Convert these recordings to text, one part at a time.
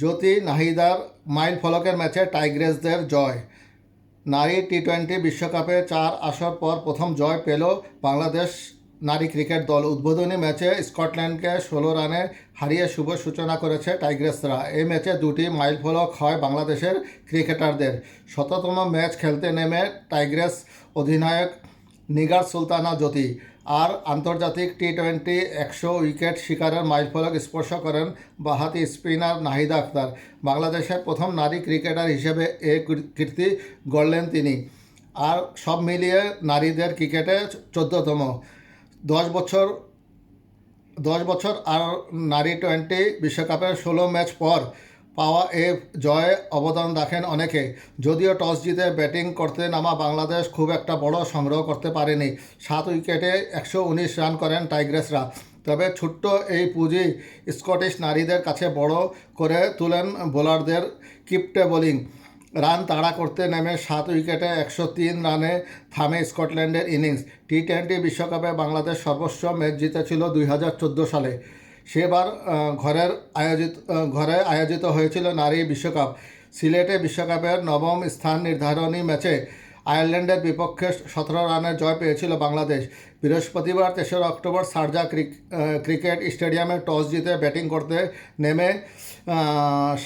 জ্যোতি নাহিদার mile ফলকের ম্যাচে টাইগ্রেসদের জয়। নারী T twenty বিশ্বকাপে চার আসর পর প্রথম জয় পেল বাংলাদেশ নারী ক্রিকেট দল। উদ্বোধনী ম্যাচে স্কটল্যান্ডকে ষোলো রানে হারিয়ে শুভ সূচনা করেছে টাইগ্রেসরা। এই ম্যাচে দুটি মাইল ফলক হয় বাংলাদেশের ক্রিকেটারদের। শততম ম্যাচ খেলতে নেমে টাইগ্রেস অধিনায়ক নিগার সুলতানা জ্যোতি। আর আন্তর্জাতিক টি টোয়েন্টি একশো উইকেট শিকারের মাইলফলক স্পর্শ করেন বাহাতি স্পিনার নাহিদা আক্তার বাংলাদেশের প্রথম নারী ক্রিকেটার হিসেবে এ কীর্তি গড়লেন তিনি। আর সব মিলিয়ে নারীদের ক্রিকেটে চোদ্দতম। দশ বছর দশ বছর আর নারী টোয়েন্টি বিশ্বকাপের ষোলো ম্যাচ পর পাওয়া এ জয়ে অবদান রাখেন অনেকে। যদিও টস জিতে ব্যাটিং করতে নামা বাংলাদেশ খুব একটা বড় সংগ্রহ করতে পারেনি। সাত উইকেটে একশো উনিশ রান করেন টাইগ্রেসরা। তবে ছোট্ট এই পুঁজি স্কটিশ নারীদের কাছে বড় করে তুলেন বোলারদের কিপটে বোলিং। রান তাড়া করতে নেমে সাত উইকেটে একশো তিন রানে থামে স্কটল্যান্ডের ইনিংস। টি টোয়েন্টি বিশ্বকাপে বাংলাদেশ সর্বোচ্চ ম্যাচ জিতেছিল দুই হাজার চোদ্দ সালে। সেবার ঘরের আয়োজিত ঘরে আয়োজিত হয়েছিল নারী বিশ্বকাপ। সিলেটে বিশ্বকাপের নবম স্থান নির্ধারণী ম্যাচে আয়ারল্যান্ডের বিপক্ষে সতেরো রানের জয় পেয়েছিল বাংলাদেশ। বৃহস্পতিবার তেসরা অক্টোবর সারজা ক্রিক- ক্রিকেট স্টেডিয়ামে টস জিতে ব্যাটিং করতে নেমে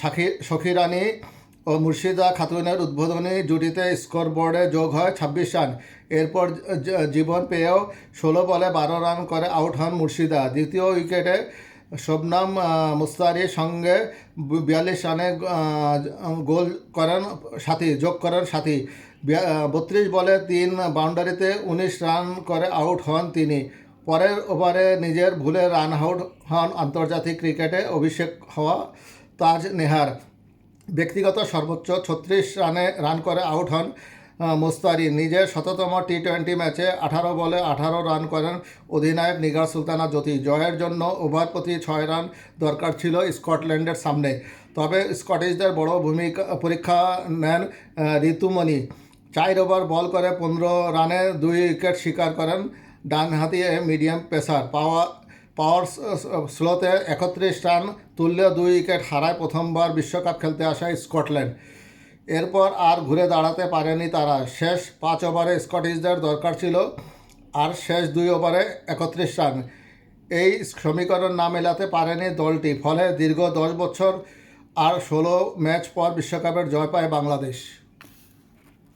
সাখি, সখী রানী ও মুর্শিদা খাতুনের উদ্বোধনী জুটিতে স্কোরবোর্ডে যোগ হয় ছাব্বিশ রান। এরপর জীবন পেয়েও ষোলো বলে বারো রান করে আউট হন মুর্শিদা। দ্বিতীয় উইকেটে শবনাম মুস্তারির সঙ্গে বিয়াল্লিশ রানে গোল করেন সাথী, যোগ করেন সাথী। বত্রিশ বলে তিন বাউন্ডারিতে উনিশ রান করে আউট হন তিনি। পরের ওভারে নিজের ভুলে রান আউট হন আন্তর্জাতিক ক্রিকেটে অভিষেক হওয়া তাজ নেহার। ব্যক্তিগত সর্বোচ্চ ছত্রিশ রানে রান করে আউট হন মোস্তারি। নিজের শততম টি টোয়েন্টি ম্যাচে আঠারো বলে আঠারো রান করেন অধিনায়ক নিগার সুলতানা জ্যোতি। জয়ের জন্য ওভার প্রতি ছয় রান দরকার ছিল স্কটল্যান্ডের সামনে। তবে স্কটিশদের বড় ভূমিকা, পরীক্ষা নেন ঋতুমণি। চার ওভার বল করে পনেরো রানে দুই উইকেট শিকার করেন ডানহাতি মিডিয়াম পেসার পাওয়া পাওয়ার স্লোতে একত্রিশ রান তুললেও দুই উইকেট হারায় প্রথমবার বিশ্বকাপ খেলতে আসা স্কটল্যান্ড। এরপর আর ঘুরে দাঁড়াতে পারেনি তারা। শেষ পাঁচ ওভারে স্কটিশদের দরকার ছিল, আর শেষ দুই ওভারে একত্রিশ রান এই সমীকরণ না মেলাতে পারেনি দলটি, ফলে দীর্ঘ দশ বছর আর ষোলো ম্যাচ পর বিশ্বকাপের জয় পায় বাংলাদেশ।